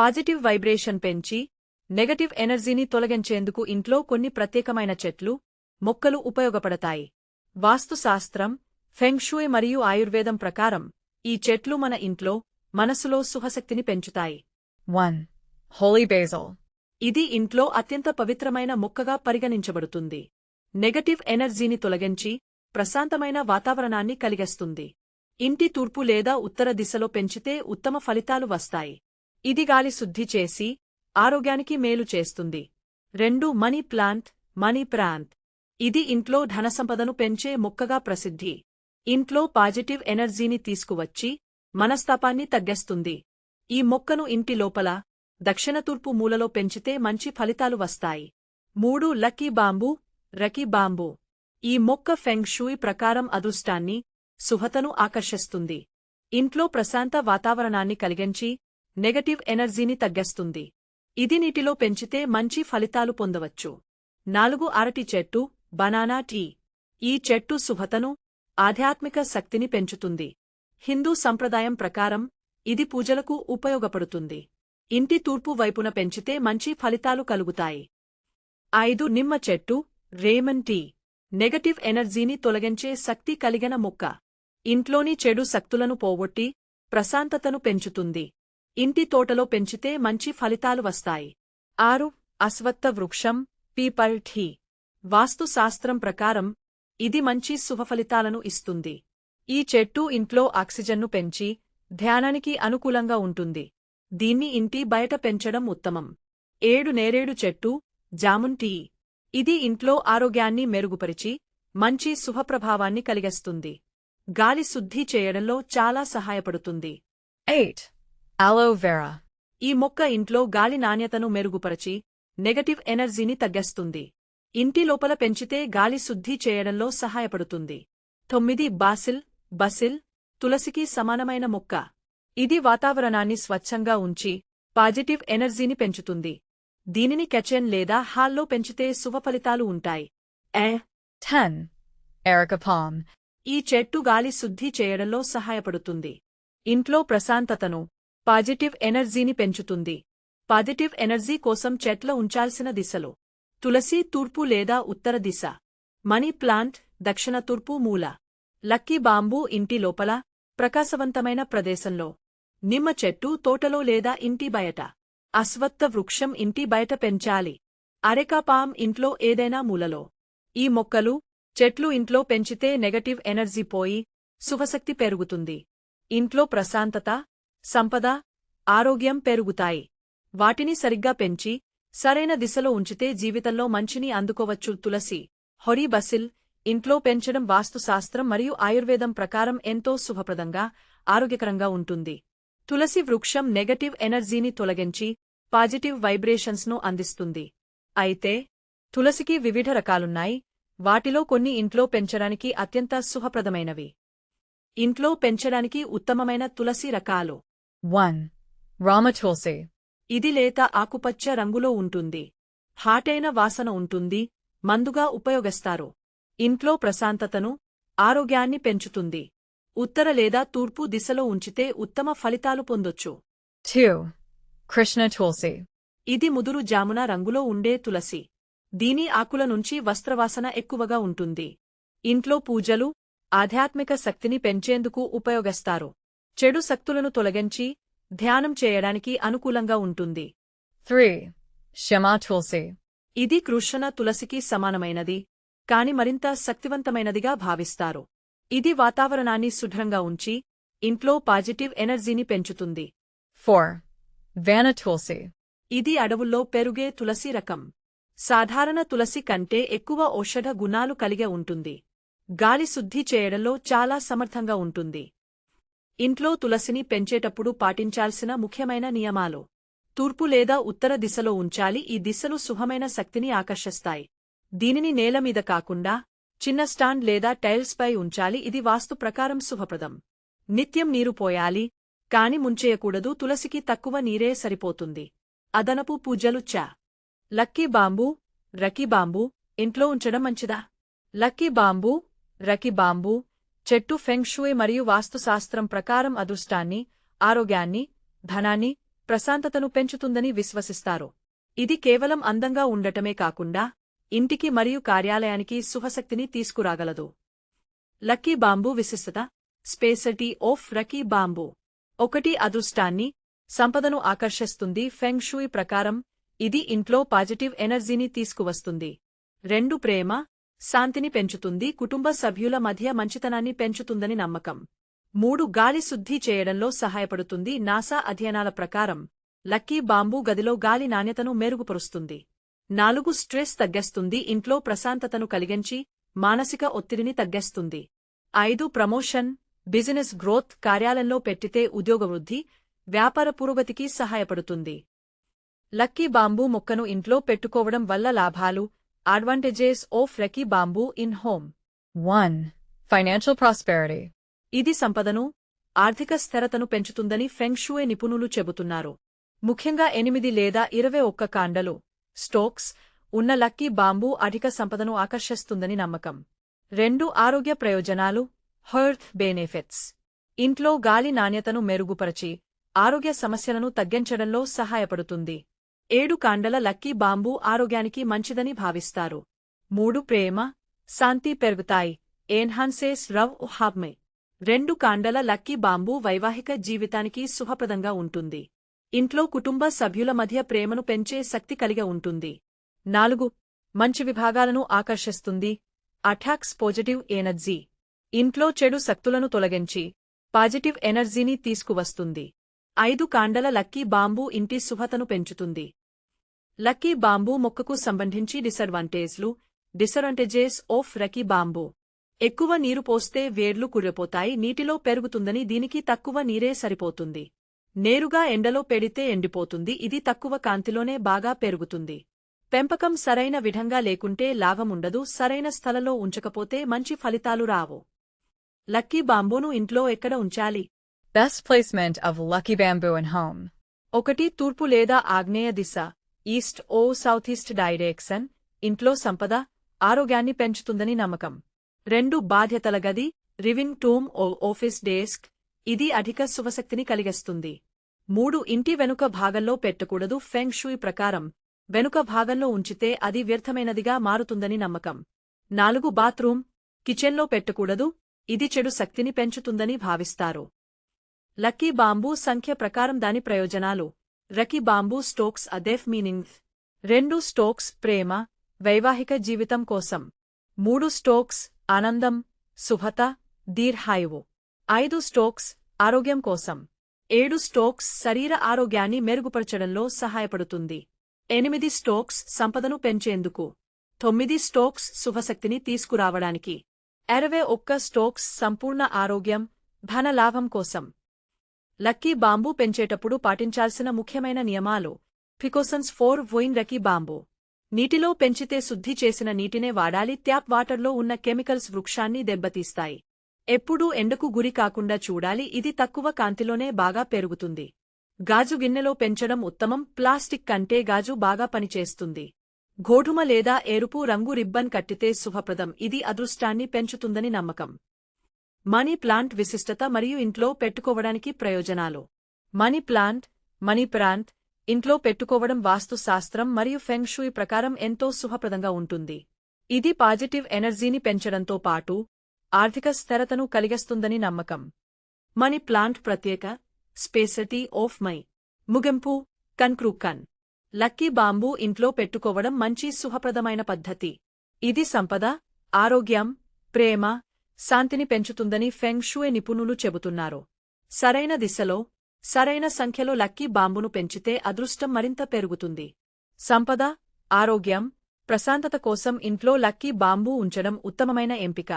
Positive vibration పెంచి negative ఎనర్జీని తొలగించేందుకు ఇంట్లో కొన్ని ప్రత్యేకమైన చెట్లు మొక్కలు ఉపయోగపడతాయి. వాస్తుశాస్త్రం ఫెంగ్షూయ్ మరియు ఆయుర్వేదం ప్రకారం ఈ చెట్లు మన ఇంట్లో మనసులో సుఖశక్తిని పెంచుతాయి. 1. Holy basil. ఇది ఇంట్లో అత్యంత పవిత్రమైన మొక్కగా పరిగణించబడుతుంది. నెగటివ్ ఎనర్జీని తొలగించి ప్రశాంతమైన వాతావరణాన్ని కలిగిస్తుంది. ఇంటి తూర్పు లేదా ఉత్తర దిశలో పెంచితే ఉత్తమ ఫలితాలు వస్తాయి. ఇది గాలి శుద్ధి చేసి ఆరోగ్యానికి మేలు చేస్తుంది. రెండు మనీ ప్లాంట్ మనీ ప్రాంత్. ఇది ఇంట్లో ధనసంపదను పెంచే మొక్కగా ప్రసిద్ధి. ఇంట్లో పాజిటివ్ ఎనర్జీని తీసుకువచ్చి మనస్తాపాన్ని తగ్గిస్తుంది. ఈ మొక్కను ఇంటి లోపల దక్షిణ తూర్పు మూలలో పెంచితే మంచి ఫలితాలు వస్తాయి. మూడు లక్కీ బాంబు రకీ బాంబు. ఈ మొక్క ఫెంగ్ షూయ్ ప్రకారం అదృష్టాన్ని సుహతను ఆకర్షిస్తుంది. ఇంట్లో ప్రశాంత వాతావరణాన్ని కలిగించి నెగటివ్ ఎనర్జీని తగ్గిస్తుంది. ఇది నీటిలో పెంచితే మంచి ఫలితాలు పొందవచ్చు. నాలుగు అరటి చెట్టు బనానా టీ. ఈ చెట్టు శుభతను ఆధ్యాత్మిక శక్తిని పెంచుతుంది. హిందూ సంప్రదాయం ప్రకారం ఇది పూజలకు ఉపయోగపడుతుంది. ఇంటి తూర్పు వైపున పెంచితే మంచి ఫలితాలు కలుగుతాయి. ఐదు నిమ్మ చెట్టు రేమన్ టీ. నెగటివ్ ఎనర్జీని తొలగించే శక్తి కలిగిన మొక్క. ఇంట్లోని చెడు శక్తులను పోగొట్టి ప్రశాంతతను పెంచుతుంది. ఇంటి తోటలో పెంచితే మంచి ఫలితాలు వస్తాయి. ఆరు అశ్వత్థ వృక్షం పీపల్ ఠీ. వాస్తుశాస్త్రం ప్రకారం ఇది మంచి శుభఫలితాలను ఇస్తుంది. ఈ చెట్టు ఇంట్లో ఆక్సిజన్ను పెంచి ధ్యానానికి అనుకూలంగా ఉంటుంది. దీన్ని ఇంటి బయట పెంచడం ఉత్తమం. ఏడు నేరేడు చెట్టు జామున్ టీ ఇది ఇంట్లో ఆరోగ్యాన్ని మెరుగుపరిచి మంచి శుభప్రభావాన్ని కలిగిస్తుంది. గాలి శుద్ధి చేయడంలో చాలా సహాయపడుతుంది. ఎయిట్ Vera. ఈ మొక్క ఇంట్లో గాలి నాణ్యతను మెరుగుపరచి నెగటివ్ ఎనర్జీని తగ్గిస్తుంది ఇంటి లోపల పెంచితే గాలి శుద్ధి చేయడంలో సహాయపడుతుంది తొమ్మిది బాసిల్ బసిల్ తులసికి సమానమైన మొక్క ఇది వాతావరణాన్ని స్వచ్ఛంగా ఉంచి పాజిటివ్ ఎనర్జీని పెంచుతుంది దీనిని కెచెన్ లేదా హాల్లో పెంచితే శుభఫలితాలు ఉంటాయి ఏ 10. Erica palm. ఈ చెట్టు గాలి శుద్ధి చేయడంలో సహాయపడుతుంది ఇంట్లో ప్రశాంతతను పాజిటివ్ ఎనర్జీని పెంచుతుంది. పాజిటివ్ ఎనర్జీ కోసం చెట్ల ఉంచాల్సిన దిశలో. తులసి తూర్పు లేదా ఉత్తర దిశ. మనీ ప్లాంట్ దక్షిణ తూర్పు మూల. లక్కీ బాంబూ ఇంటి లోపల ప్రకాశవంతమైన ప్రదేశంలో. నిమ్మ చెట్టు తోటలో లేదా ఇంటి బయట. అశ్వత్థ వృక్షం ఇంటి బయట పెంచాలి. అరెకా ఇంట్లో ఏదైనా మూలలో. ఈ మొక్కలు చెట్లు ఇంట్లో పెంచితే నెగటివ్ ఎనర్జీ పోయి శుభశక్తి పెరుగుతుంది. ఇంట్లో ప్రశాంతత సంపద ఆరోగ్యం పెరుగుతాయి. వాటిని సరిగ్గా పెంచి సరైన దిశలో ఉంచితే జీవితంలో మంచిని అందుకోవచ్చు. తులసి హొరీ బసిల్ ఇంట్లో పెంచడం వాస్తుశాస్త్రం మరియు ఆయుర్వేదం ప్రకారం ఎంతో శుభప్రదంగా ఆరోగ్యకరంగా ఉంటుంది. తులసి వృక్షం నెగటివ్ ఎనర్జీని తొలగించి పాజిటివ్ వైబ్రేషన్స్ను అందిస్తుంది. అయితే తులసికి వివిధ రకాలున్నాయి. వాటిలో కొన్ని ఇంట్లో పెంచడానికి అత్యంత శుభప్రదమైనవి. ఇంట్లో పెంచడానికి ఉత్తమమైన తులసి రకాలు. 1. Rama tulsi. ఇది లేత ఆకుపచ్చ రంగులో ఉంటుంది హాటైన వాసన ఉంటుంది మందుగా ఉపయోగిస్తారు ఇంట్లో ప్రశాంతతను ఆరోగ్యాన్ని పెంచుతుంది ఉత్తర లేదా తూర్పు దిశలో ఉంచితే ఉత్తమ ఫలితాలు పొందొచ్చు 2. Krishna tulsi. ఇది ముదురు జామున రంగులో ఉండే తులసి దీని ఆకుల నుంచి వస్త్రవాసన ఎక్కువగా ఉంటుంది ఇంట్లో పూజలు ఆధ్యాత్మిక శక్తిని పెంచేందుకు ఉపయోగిస్తారు చెడు శక్తులను తొలగించి ధ్యానం చేయడానికి అనుకూలంగా ఉంటుంది 3. Shama tulsi. ఇది కృష్ణ తులసికి సమానమైనది కాని మరింత శక్తివంతమైనదిగా భావిస్తారు ఇది వాతావరణాన్ని శుభ్రంగా ఉంచి ఇంట్లో పాజిటివ్ ఎనర్జీని పెంచుతుంది 4. Vana tulsi. ఇది అడవుల్లో పెరుగే తులసి రకం సాధారణ తులసి కంటే ఎక్కువ ఔషధ గుణాలు కలిగే ఉంటుంది గాలి శుద్ధి చేయడంలో చాలా సమర్థంగా ఉంటుంది ఇంట్లో తులసిని పెంచేటప్పుడు పాటించాల్సిన ముఖ్యమైన నియమాలు. తూర్పు లేదా ఉత్తర దిశలో ఉంచాలి. ఈ దిశలు శుభమైన శక్తిని ఆకర్షిస్తాయి. దీనిని నేలమీద కాకుండా చిన్న స్టాండ్ లేదా టైల్స్పై ఉంచాలి. ఇది వాస్తు ప్రకారం శుభప్రదం. నిత్యం నీరు పోయాలి. కాని ముంచేయకూడదు. తులసికి తక్కువ నీరే సరిపోతుంది. అదనపు పూజలు చా. లక్కీ బాంబు రకీ బాంబు ఇంట్లో ఉంచడం మంచిదా? లక్కీ బాంబు రకీ బాంబు చెట్టు ఫెంగ్షుయ్ మరియు వాస్తుశాస్త్రం ప్రకారం అదృష్టాన్ని ఆరోగ్యాన్ని ధనాన్ని ప్రశాంతతను పెంచుతుందని విశ్వసిస్తారు. ఇది కేవలం అందంగా ఉండటమే కాకుండా ఇంటికి మరియు కార్యాలయానికి శుభశక్తిని తీసుకురాగలదు. లక్కీ బాంబూ విశిష్టత స్పేసటీ ఓఫ్ రకీ బాంబూ. ఒకటి అదృష్టాన్ని సంపదను ఆకర్షిస్తుంది ఫెంగ్షూయి ప్రకారం ఇది ఇంట్లో పాజిటివ్ ఎనర్జీని తీసుకువస్తుంది. రెండు ప్రేమ శాంతిని పెంచుతుంది కుటుంబ సభ్యుల మధ్య మంచితనాన్ని పెంచుతుందని నమ్మకం. మూడు గాలి శుద్ధి చేయడంలో సహాయపడుతుంది. నాసా అధ్యయనాల ప్రకారం లక్కీ బాంబూ గదిలో గాలి నాణ్యతను మెరుగుపరుస్తుంది. నాలుగు స్ట్రెస్ తగ్గేస్తుంది. ఇంట్లో ప్రశాంతతను కలిగించి మానసిక ఒత్తిడిని తగ్గేస్తుంది. ఐదు ప్రమోషన్ బిజినెస్ గ్రోత్ కార్యాలయంలో పెట్టితే ఉద్యోగవృద్ధి వ్యాపార పురోగతికి సహాయపడుతుంది. లక్కీ బాంబూ మొక్కను ఇంట్లో పెట్టుకోవడం వల్ల లాభాలు advantages of lucky bamboo in home 1. Financial prosperity. ఇది సంపదను ఆర్థిక స్థిరతను పెంచుతుందని ఫెంగ్షుయే నిపుణులు చెబుతున్నారు ముఖ్యంగా ఎనిమిది లేదా ఇరవై ఒక్క కాండలు స్టోక్స్ ఉన్న లక్కీ బాంబూ అధిక సంపదను ఆకర్షిస్తుందని నమ్మకం రెండు ఆరోగ్య ప్రయోజనాలు హెర్త్ బెనిఫిట్స్ ఇంట్లో గాలి నాణ్యతను మెరుగుపరచి ఆరోగ్య సమస్యలను తగ్గించడంలో సహాయపడుతుంది ఏడు కాండల లక్కీ బాంబూ ఆరోగ్యానికి మంచిదని భావిస్తారు. మూడు ప్రేమ శాంతి పెరుగుతాయి. ఎన్హాన్సేస్ రవ్ హాబ్మే రెండు కాండల లక్కీ బాంబూ వైవాహిక జీవితానికి శుభప్రదంగా ఉంటుంది. ఇంట్లో కుటుంబ సభ్యుల మధ్య ప్రేమను పెంచే శక్తి కలిగి ఉంటుంది. నాలుగు మంచి విభాగాలను ఆకర్షిస్తుంది. Attracts positive energy. ఇంట్లో చెడు శక్తులను తొలగించి పాజిటివ్ ఎనర్జీని తీసుకువస్తుంది. ఐదు కాండల లక్కీ బాంబూ ఇంటి శుభతను పెంచుతుంది. లక్కీ బాంబూ మొక్కకు సంబంధించి డిసడ్వాంటేజ్లు డిసడ్వాంటేజెస్ ఆఫ్ రకీ బాంబూ. ఎక్కువ నీరు పోస్తే వేర్లు కుర్రపోతాయి నీటిలో పెరుగుతుందని దీనికి తక్కువ నీరే సరిపోతుంది. నేరుగా ఎండలో పెడితే ఎండిపోతుంది ఇది తక్కువ కాంతిలోనే బాగా పెరుగుతుంది. పెంపకం సరైన విధంగా లేకుంటే లాభముండదు సరైన స్థలంలో ఉంచకపోతే మంచి ఫలితాలు రావు. లక్కీ బాంబూను ఇంట్లో ఎక్కడ ఉంచాలి? Best placement of lucky bamboo in home. ఒకటి తూర్పు లేదా ఆగ్నేయ దిశ. East or south east direction ఇంట్లో సంపద ఆరోగ్యాన్ని పెంచుతుందని నమ్మకం. రెండు బాధ్యతల గది living room or office desk ఇది అధిక శుభశక్తిని కలిగిస్తుంది. మూడు ఇంటి వెనుక భాగంలో పెట్టకూడదు ఫెంగ్ షూయ్ ప్రకారం. వెనుక భాగంలో ఉంచితే అది వ్యర్థమైనదిగా మారుతుందని నమ్మకం. నాలుగు బాత్రూమ్ కిచెన్లో పెట్టకూడదు ఇది చెడు శక్తిని పెంచుతుందని భావిస్తారు. లక్కీ బాంబూ సంఖ్య ప్రకారం దాని ప్రయోజనాలు. రకి బాంబూ స్టోక్స్ అదేఫ్ మీనింగ్. రెండు స్టోక్స్ ప్రేమ వైవాహిక జీవితం కోసం. మూడు స్టోక్స్ ఆనందం శుభత దీర్ఘాయువు. ఐదు స్టోక్స్ ఆరోగ్యం కోసం. ఏడు స్టోక్స్ శరీర ఆరోగ్యాన్ని మెరుగుపరచడంలో సహాయపడుతుంది. ఎనిమిది స్టోక్స్ సంపదను పెంచేందుకు. తొమ్మిది స్టోక్స్ శుభశక్తిని తీసుకురావడానికి. అరవై ఒక్క స్టోక్స్ సంపూర్ణ ఆరోగ్యం ధనలాభం కోసం. లక్కీ బాంబూ పెంచేటప్పుడు పాటించాల్సిన ముఖ్యమైన నియమాలు. ఫికోసన్స్ ఫోర్ వోయిన్ రకీ బాంబూ. నీటిలో పెంచితే శుద్ధి చేసిన నీటినే వాడాలి. ట్యాప్ వాటర్లో ఉన్న కెమికల్స్ వృక్షాన్ని దెబ్బతీస్తాయి. ఎప్పుడూ ఎండకు గురి కాకుండా చూడాలి. ఇది తక్కువ కాంతిలోనే బాగా పెరుగుతుంది. గాజు గిన్నెలో పెంచడం ఉత్తమం. ప్లాస్టిక్ కంటే గాజు బాగా పనిచేస్తుంది. గోధుమ లేదా ఎరుపు రంగు రిబ్బన్ కట్టితే శుభప్రదం. ఇది అదృష్టాన్ని పెంచుతుందని నమ్మకం. మనీ ప్లాంట్ విశిష్టత మరియు ఇంట్లో పెట్టుకోవడానికి ప్రయోజనాలు. మనీ ప్లాంట్ మనీ ప్లాంట్ ఇంట్లో పెట్టుకోవడం వాస్తు శాస్త్రం మరియు ఫెంగ్ షూయ్ ప్రకారం ఎంతో శుభప్రదంగా ఉంటుంది. ఇది పాజిటివ్ ఎనర్జీని పెంచడంతో పాటు ఆర్థిక స్థిరతను కలిగిస్తుందని నమ్మకం. మనీ ప్లాంట్ ప్రత్యేక స్పేసటీ ఆఫ్ మై ముగింపు కన్క్రూకన్. లక్కీ బాంబూ ఇంట్లో పెట్టుకోవడం మంచి శుభప్రదమైన పద్ధతి. ఇది సంపద ఆరోగ్యం ప్రేమ శాంతిని పెంచుతుందని ఫెంగ్షూయే నిపుణులు చెబుతున్నారు. సరైన దిశలో సరైన సంఖ్యలో లక్కీ బాంబును పెంచితే అదృష్టం మరింత పెరుగుతుంది. సంపద ఆరోగ్యం ప్రశాంతత కోసం ఇంట్లో లక్కీ బాంబు ఉంచడం ఉత్తమమైన ఎంపిక.